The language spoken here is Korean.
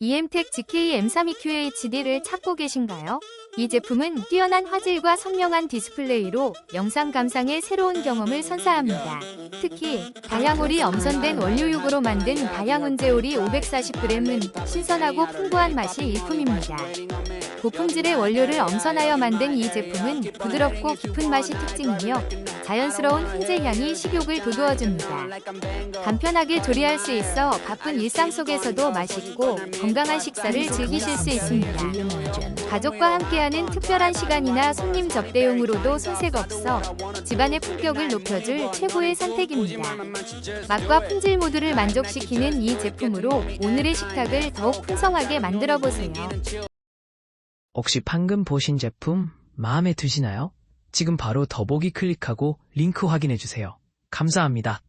EM텍 GK M32QHD를 찾고 계신가요? 이 제품은 뛰어난 화질과 선명한 디스플레이로 영상 감상의 새로운 경험을 선사합니다. 특히 다양오리 엄선된 원료육으로 만든 다양운제오리 540g은 신선하고 풍부한 맛이 일품입니다. 고품질의 원료를 엄선하여 만든 이 제품은 부드럽고 깊은 맛이 특징이며 자연스러운 훈제 향이 식욕을 돋우어줍니다. 간편하게 조리할 수 있어 바쁜 일상 속에서도 맛있고 건강한 식사를 즐기실 수 있습니다. 가족과 함께하 는 특별한 시간이나 손님 접대용으로도 손색 없어 집안의 품격을 높여줄 최고의 선택입니다. 맛과 품질 모두를 만족시키는 이 제품으로 오늘의 식탁을 더욱 풍성하게 만들어 보세요. 혹시 방금 보신 제품 마음에 드시나요? 지금 바로 더보기 클릭하고 링크 확인해 주세요. 감사합니다.